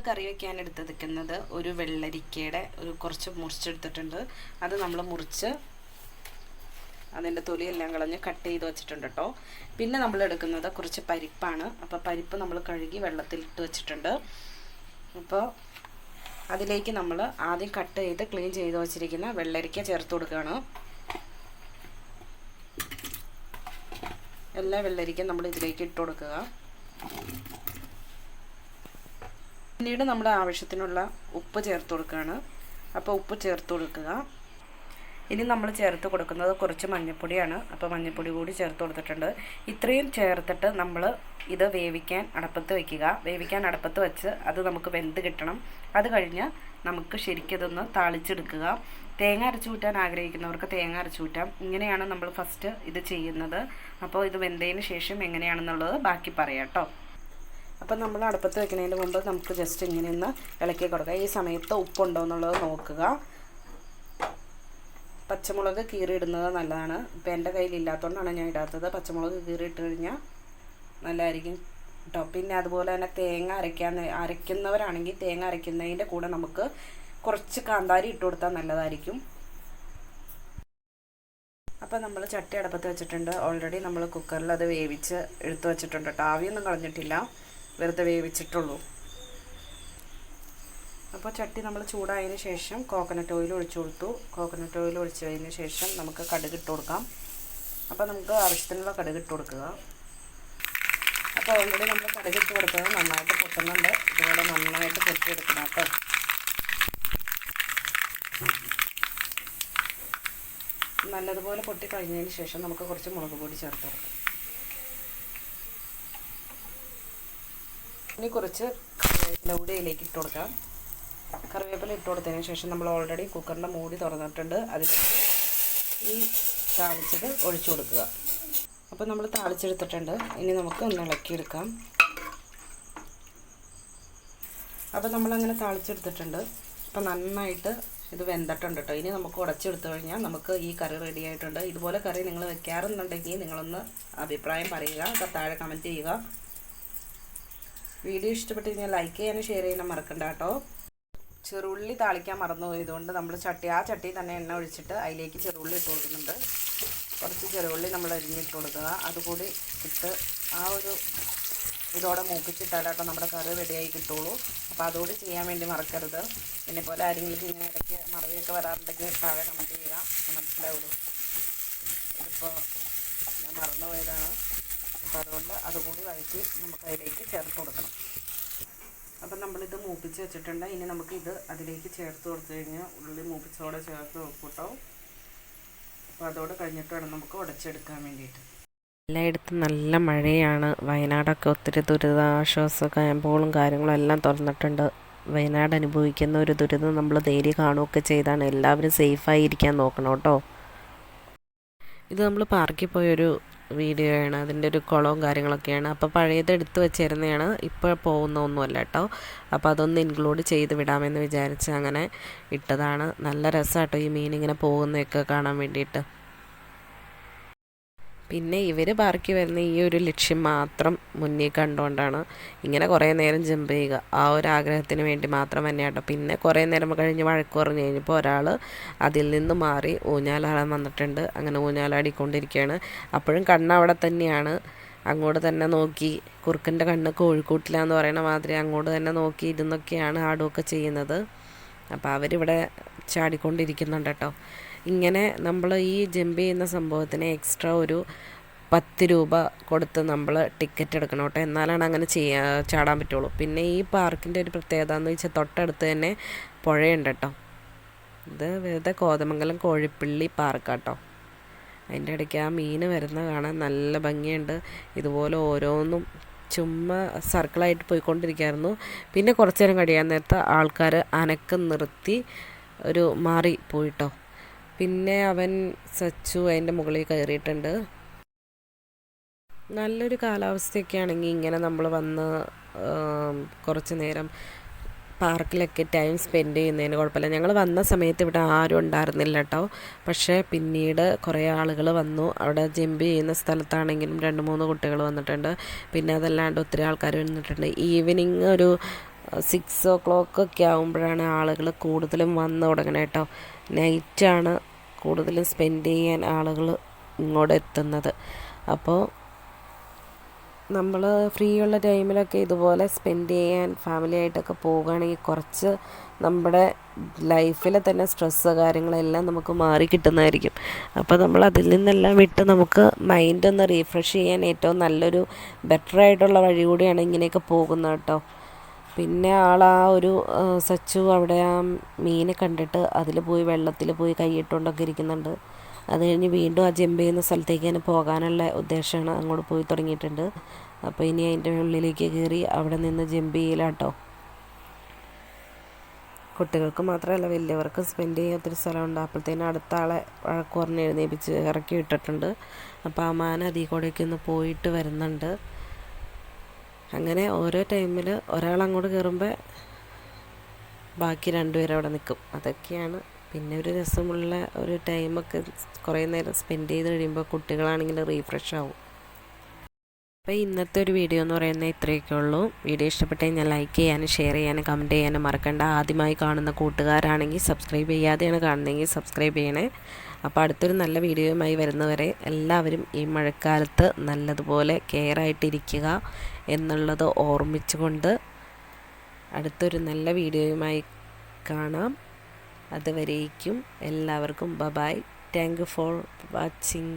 കറി വെക്കാൻ എടുത്തെടുക്കുന്നത് ഒരു വെള്ളരിക്കയുടെ ഒരു കുറച്ച് മുറിച്ചെടുത്തിട്ടുണ്ട് അത് നമ്മൾ മുറിച്ച് അതിന്റെ തൊലിയെല്ലാം കളഞ്ഞ് കട്ട് ചെയ്ത് വെച്ചിട്ടുണ്ട് കേട്ടോ. പിന്നെ നമ്മൾ എടുക്കുന്നത് കുറച്ച് പരിപ്പാണ്. അപ്പോൾ പരിപ്പ് നമ്മൾ കഴുകി വെള്ളത്തിലിട്ട് വെച്ചിട്ടുണ്ട്. അപ്പോൾ അതിലേക്ക് നമ്മൾ ആദ്യം കട്ട് ചെയ്ത് ക്ലീൻ ചെയ്ത് വെച്ചിരിക്കുന്ന വെള്ളരിക്ക ചേർത്ത് കൊടുക്കുകയാണ്. എല്ലാ വെള്ളരിക്കും നമ്മൾ ഇതിലേക്ക് ഇട്ട് കൊടുക്കുക. പിന്നീട് നമ്മൾ ആവശ്യത്തിനുള്ള ഉപ്പ് ചേർത്ത് കൊടുക്കുകയാണ്. അപ്പോൾ ഉപ്പ് ചേർത്ത് കൊടുക്കുക. ഇനി നമ്മൾ ചേർത്ത് കൊടുക്കുന്നത് കുറച്ച് മഞ്ഞൾപ്പൊടിയാണ് അപ്പോൾ മഞ്ഞൾപ്പൊടി കൂടി ചേർത്ത് കൊടുത്തിട്ടുണ്ട്. ഇത്രയും ചേർത്തിട്ട് നമ്മൾ ഇത് വേവിക്കാൻ അടപ്പത്ത് വയ്ക്കുക വേവിക്കാൻ അടപ്പത്ത് വെച്ച് അത് നമുക്ക് വെന്ത് കിട്ടണം. അത് കഴിഞ്ഞ് നമുക്ക് ശരിക്കതൊന്ന് താളിച്ചെടുക്കുക. തേങ്ങ അരച്ചു കൂട്ടാൻ ആഗ്രഹിക്കുന്നവർക്ക് തേങ്ങ അരച്ചു കൂട്ടാം ഇങ്ങനെയാണ് നമ്മൾ ഫസ്റ്റ് ഇത് ചെയ്യുന്നത്. അപ്പോൾ ഇത് വെന്തതിന് ശേഷം എങ്ങനെയാണെന്നുള്ളത് ബാക്കി പറയാം കേട്ടോ. അപ്പം നമ്മൾ അടുപ്പത്ത് വെക്കുന്നതിന് മുമ്പ് നമുക്ക് ജസ്റ്റ് ഇങ്ങനെ ഒന്ന് ഇളക്കി കൊടുക്കുക ഈ സമയത്ത് ഉപ്പുണ്ടോ എന്നുള്ളത് നോക്കുക. പച്ചമുളക് കീറി ഇടുന്നത് നല്ലതാണ്. ഇപ്പം എന്റെ കയ്യിൽ ഇല്ലാത്തതുകൊണ്ടാണ് ഞാൻ ഇടാത്തത്. പച്ചമുളക് കീറി ഇട്ട് കഴിഞ്ഞാൽ നല്ലതായിരിക്കും കേട്ടോ. പിന്നെ അതുപോലെ തന്നെ തേങ്ങ അരയ്ക്കാൻ അരയ്ക്കുന്നവരാണെങ്കിൽ തേങ്ങ അരയ്ക്കുന്നതിന്റെ കൂടെ നമുക്ക് കുറച്ച് കാന്താരി ഇട്ട് കൊടുത്താൽ നല്ലതായിരിക്കും. അപ്പോൾ നമ്മൾ ചട്ടി അടപ്പത്ത് വെച്ചിട്ടുണ്ട്. ഓൾറെഡി നമ്മൾ കുക്കറിൽ അത് വേവിച്ച് എടുത്ത് വെച്ചിട്ടുണ്ട് കേട്ടോ. ആവിയൊന്നും കളഞ്ഞിട്ടില്ല. വെറുതെ വേവിച്ചിട്ടുള്ളൂ. അപ്പോൾ ചട്ടി നമ്മൾ ചൂടായതിന് ശേഷം കോക്കനട്ട് ഓയിൽ ഒഴിച്ചു കൊടുത്തു. കോക്കനട്ട് ഓയിൽ ഒഴിച്ചതിന് ശേഷം നമുക്ക് കടുക് ഇട്ട് കൊടുക്കാം. അപ്പോൾ നമുക്ക് ആവശ്യത്തിനുള്ള കടുക് ഇട്ട് കൊടുക്കുക. അപ്പോൾ ഓൾറെഡി നമ്മൾ കടുക് ഇട്ട് കൊടുത്തത് നന്നായിട്ട് പൊട്ടുന്നുണ്ട്. ഇതുപോലെ നന്നായിട്ട് പൊട്ടിയെടുക്കണം കേട്ടോ. നല്ലതുപോലെ പൊട്ടി കഴിഞ്ഞതിന് ശേഷം നമുക്ക് കുറച്ച് മുളക് പൊടി ചേർത്ത് കൊടുക്കാം. ഇനി കുറച്ച് ലൗഡയിലേക്ക് ഇട്ട് കൊടുക്കാം. കറിവേപ്പില ഇട്ട് കൊടുത്തതിന് ശേഷം നമ്മൾ ഓൾറെഡി കുക്കറിന്റെ മൂടി തുറന്നിട്ടുണ്ട്. അതിൽ ഈ താളിച്ചത് ഒഴിച്ചു കൊടുക്കുക. അപ്പോൾ നമ്മൾ താളിച്ചെടുത്തിട്ടുണ്ട്. ഇനി നമുക്ക് ഒന്ന് ഇളക്കിയെടുക്കാം. അപ്പോൾ നമ്മളങ്ങനെ താളിച്ചെടുത്തിട്ടുണ്ട്. അപ്പോൾ നന്നായിട്ട് ഇത് വെന്തിട്ടുണ്ട് കേട്ടോ ഇനി നമുക്ക് ഉടച്ചെടുത്തു കഴിഞ്ഞാൽ നമുക്ക് ഈ കറി റെഡി ആയിട്ടുണ്ട്. ഇതുപോലെ കറി നിങ്ങൾ വെക്കാറുണ്ടെങ്കിൽ നിങ്ങളൊന്ന് അഭിപ്രായം പറയുക. താഴെ കമന്റ് ചെയ്യുക. വീഡിയോ ഇഷ്ടപ്പെട്ട് കഴിഞ്ഞാൽ ലൈക്ക് ചെയ്യാനും ഷെയർ ചെയ്യാനും മറക്കണ്ട കേട്ടോ. ചെറുള്ളി താളിക്കാൻ മറന്നു പോയതുകൊണ്ട് നമ്മൾ ചട്ടി ആ ചട്ടി തന്നെ എണ്ണ ഒഴിച്ചിട്ട് അതിലേക്ക് ചെറുള്ളി ഇട്ട് കൊടുക്കുന്നുണ്ട്. കുറച്ച് ചെറുള്ളി നമ്മൾ അരിഞ്ഞിട്ട് കൊടുക്കുക. അതുകൂടി ഇട്ട് ആ ഒരു ഇതോടെ മൂപ്പിച്ചിട്ടാലാട്ടോ നമ്മുടെ കറി റെഡിയായി കിട്ടുള്ളൂ. അപ്പോൾ അതുകൂടി ചെയ്യാൻ വേണ്ടി മറക്കരുത്. പിന്നെ പോലെ ആരെങ്കിലും ഇങ്ങനെ ഇടയ്ക്ക് മറവിയൊക്കെ വരാറുണ്ടെങ്കിൽ താഴെ കമന്റ് ചെയ്യുക. മനസ്സിലാവുള്ളൂ. ഇതിപ്പോൾ ഞാൻ മറന്നു പോയതാണ്. അപ്പോൾ അതുകൊണ്ട് അതുകൂടി വഴറ്റി നമുക്ക് അതിലേക്ക് ചേർത്ത് കൊടുക്കണം. അപ്പം നമ്മളിത് മൂപ്പിച്ച് വെച്ചിട്ടുണ്ട്. ഇനി നമുക്കിത് അതിലേക്ക് ചേർത്ത് കൊടുത്തു കഴിഞ്ഞാൽ ഉള്ളി മൂപ്പിച്ചോടെ ചേർത്ത് വെക്കൂട്ടോ അപ്പോൾ അതോടെ കഴിഞ്ഞിട്ട് വേണം നമുക്ക് ഉടച്ചെടുക്കാൻ വേണ്ടിയിട്ട്. എല്ലായിടത്തും നല്ല മഴയാണ്. വയനാടൊക്കെ ഒത്തിരി ദുരിതാശ്വാസ ക്യാമ്പുകളും കാര്യങ്ങളും എല്ലാം തുറന്നിട്ടുണ്ട്. വയനാട് അനുഭവിക്കുന്ന ഒരു ദുരിതം നമ്മൾ നേരി കാണുകയൊക്കെ ചെയ്താണ്. എല്ലാവരും സേഫായി ഇരിക്കാൻ നോക്കണം കേട്ടോ. ഇത് നമ്മൾ പാർക്കിൽ പോയൊരു വീഡിയോയാണ് അതിന്റെ ഒരു കുളവും കാര്യങ്ങളൊക്കെയാണ്. അപ്പോൾ പഴയത് എടുത്തു വെച്ചിരുന്നതാണ്. ഇപ്പോൾ പോകുന്ന ഒന്നുമല്ല കേട്ടോ. അപ്പോൾ അതൊന്ന് ഇൻക്ലൂഡ് ചെയ്ത് വിടാമെന്ന് വിചാരിച്ച് അങ്ങനെ ഇട്ടതാണ്. നല്ല രസമാട്ടോ ഈ മീൻ ഇങ്ങനെ പോകുന്നതൊക്കെ കാണാൻ വേണ്ടിയിട്ട്. പിന്നെ ഇവർ പാർക്കി വരുന്ന ഈ ഒരു ലക്ഷ്യം മാത്രം മുന്നിൽ കണ്ടുകൊണ്ടാണ് ഇങ്ങനെ കുറേ നേരം ജമ്പ് ചെയ്യുക. ആ ഒരു ആഗ്രഹത്തിന് വേണ്ടി മാത്രം തന്നെ കേട്ടോ. പിന്നെ കുറേ നേരം കഴിഞ്ഞ് വഴക്ക് പറഞ്ഞു കഴിഞ്ഞപ്പോൾ ഒരാൾ അതിൽ നിന്ന് മാറി ഊഞ്ഞാലാടാൻ വന്നിട്ടുണ്ട്. അങ്ങനെ ഊഞ്ഞാലാടിക്കൊണ്ടിരിക്കുകയാണ്. അപ്പോഴും കണ്ണ് അവിടെ തന്നെയാണ്. അങ്ങോട്ട് തന്നെ നോക്കി. കുറുക്കന്റെ കണ്ണ് കോഴിക്കൂട്ടിലാന്ന് പറയുന്ന മാതിരി അങ്ങോട്ട് തന്നെ നോക്കി ഇരുന്നൊക്കെയാണ് ആടുമൊക്കെ ചെയ്യുന്നത്. അപ്പോൾ അവരിവിടെ ചാടിക്കൊണ്ടിരിക്കുന്നുണ്ട് കേട്ടോ. ഇങ്ങനെ നമ്മൾ ഈ ജമ്പ് ചെയ്യുന്ന സംഭവത്തിന് എക്സ്ട്രാ ഒരു പത്ത് രൂപ കൊടുത്ത് നമ്മൾ ടിക്കറ്റ് എടുക്കണം കേട്ടോ. എന്നാലാണ് അങ്ങനെ ചെയ്യാ ചാടാൻ പറ്റുള്ളൂ. പിന്നെ ഈ പാർക്കിന്റെ ഒരു പ്രത്യേകത എന്ന് വെച്ചാൽ തൊട്ടടുത്ത് തന്നെ പുഴയുണ്ട് കേട്ടോ. ഇത് വെറുതെ കോതമംഗലം കോഴിപ്പള്ളി പാർക്കാട്ടോ അതിന്റെ ഇടയ്ക്ക് ആ മീൻ വരുന്ന കാണാൻ നല്ല ഭംഗിയുണ്ട്. ഇതുപോലെ ഓരോന്നും ചുമ്മാ സർക്കിളായിട്ട് പോയിക്കൊണ്ടിരിക്കുകയായിരുന്നു പിന്നെ കുറച്ച് നേരം കഴിയാൻ നേരത്തെ ആൾക്കാർ അനക്കം നിർത്തി ഒരു മാറി പോയിട്ടോ. പിന്നെ അവൻ സച്ചു അതിന്റെ മുകളിൽ കയറിയിട്ടുണ്ട്. നല്ലൊരു കാലാവസ്ഥയൊക്കെ ആണെങ്കിൽ ഇങ്ങനെ നമ്മൾ വന്ന് കുറച്ച് നേരം പാർക്കിലൊക്കെ ടൈം സ്പെൻഡ് ചെയ്യുന്നതിന് കുഴപ്പമില്ല. ഞങ്ങൾ വന്ന സമയത്ത് ഇവിടെ ആരും ഉണ്ടായിരുന്നില്ല കേട്ടോ. പക്ഷേ പിന്നീട് കുറേ ആളുകൾ വന്നു. അവിടെ ജമ്പ് ചെയ്യുന്ന സ്ഥലത്താണെങ്കിലും രണ്ട് മൂന്ന് കുട്ടികൾ വന്നിട്ടുണ്ട്. പിന്നെ അതല്ലാണ്ട് ഒത്തിരി ആൾക്കാർ വന്നിട്ടുണ്ട്. ഈവനിങ് ഒരു സിക്സ് ഓ ക്ലോക്ക് ഒക്കെ ആകുമ്പോഴാണ് ആളുകൾ കൂടുതലും വന്ന് തുടങ്ങണത് കേട്ടോ നൈറ്റാണ് കൂടുതലും സ്പെൻഡ് ചെയ്യാൻ ആളുകൾ ഇങ്ങോട്ട് എത്തുന്നത്. അപ്പോൾ നമ്മൾ ഫ്രീ ഉള്ള ടൈമിലൊക്കെ ഇതുപോലെ സ്പെൻഡ് ചെയ്യാൻ ഫാമിലി ആയിട്ടൊക്കെ പോകുകയാണെങ്കിൽ കുറച്ച് നമ്മുടെ ലൈഫിലെ തന്നെ സ്ട്രെസ്സ് കാര്യങ്ങളെല്ലാം നമുക്ക് മാറി കിട്ടുന്നതായിരിക്കും. അപ്പോൾ നമ്മൾ അതിൽ നിന്നെല്ലാം വിട്ട് നമുക്ക് മൈൻഡ് ഒന്ന് റീഫ്രഷ് ചെയ്യാൻ ഏറ്റവും നല്ലൊരു ബെറ്റർ ആയിട്ടുള്ള വഴി കൂടിയാണ് ഇങ്ങനെയൊക്കെ പോകുന്നത് കേട്ടോ പിന്നെ ആൾ ആ ഒരു സച്ചു അവിടെ ആ മീനെ കണ്ടിട്ട് അതിൽ പോയി വെള്ളത്തിൽ പോയി കൈയിട്ടുകൊണ്ടൊക്കെ ഇരിക്കുന്നുണ്ട്. അത് കഴിഞ്ഞ് വീണ്ടും ആ ജമ്പ് ചെയ്യുന്ന സ്ഥലത്തേക്ക് തന്നെ പോകാനുള്ള ഉദ്ദേശമാണ് അങ്ങോട്ട് പോയി തുടങ്ങിയിട്ടുണ്ട്. അപ്പോൾ ഇനി അതിന്റെ ഉള്ളിലേക്ക് കയറി അവിടെ നിന്ന് ജമ്പ് ചെയ്യലാട്ടോ. കുട്ടികൾക്ക് മാത്രമല്ല വലിയവർക്ക് സ്പെൻഡ് ചെയ്യാൻ സ്ഥലമുണ്ട്. അപ്പോഴത്തേനും അടുത്ത ആളെ വഴക്കു പറഞ്ഞ് എഴുന്നേപ്പിച്ച് ഇറക്കി വിട്ടിട്ടുണ്ട്. അപ്പോൾ ആ മാന അതിൽ കൂടെയൊക്കെ ഒന്ന് പോയിട്ട് വരുന്നുണ്ട്. അങ്ങനെ ഓരോ ടൈമിൽ ഒരാൾ അങ്ങോട്ട് കയറുമ്പോൾ ബാക്കി രണ്ടുപേരും അവിടെ നിൽക്കും അതൊക്കെയാണ്. പിന്നെ ഒരു രസമുള്ള ഒരു ടൈമൊക്കെ കുറേ നേരം സ്പെൻഡ് ചെയ്ത് കഴിയുമ്പോൾ കുട്ടികളാണെങ്കിൽ റീഫ്രഷ് ആവും. അപ്പോൾ ഇന്നത്തെ ഒരു വീഡിയോ എന്ന് പറയുന്നത് ഇത്രയൊക്കെ ഉള്ളൂ. വീഡിയോ ഇഷ്ടപ്പെട്ട് കഴിഞ്ഞാൽ ലൈക്ക് ചെയ്യാനും ഷെയർ ചെയ്യാനും കമന്റ് ചെയ്യാനും മറക്കണ്ട. ആദ്യമായി കാണുന്ന കൂട്ടുകാരാണെങ്കിൽ സബ്സ്ക്രൈബ് ചെയ്യാതെയാണ് കാണുന്നതെങ്കിൽ സബ്സ്ക്രൈബ് ചെയ്യണേ. അപ്പോൾ അടുത്തൊരു നല്ല വീഡിയോയുമായി വരുന്നവരെ എല്ലാവരും ഈ മഴക്കാലത്ത് നല്ലതുപോലെ കെയർ ആയിട്ടിരിക്കുക എന്നുള്ളത് ഓർമ്മിച്ചുകൊണ്ട് അടുത്തൊരു നല്ല വീഡിയോയുമായി കാണാം. അതുവരേക്കും എല്ലാവർക്കും bye bye thank for watching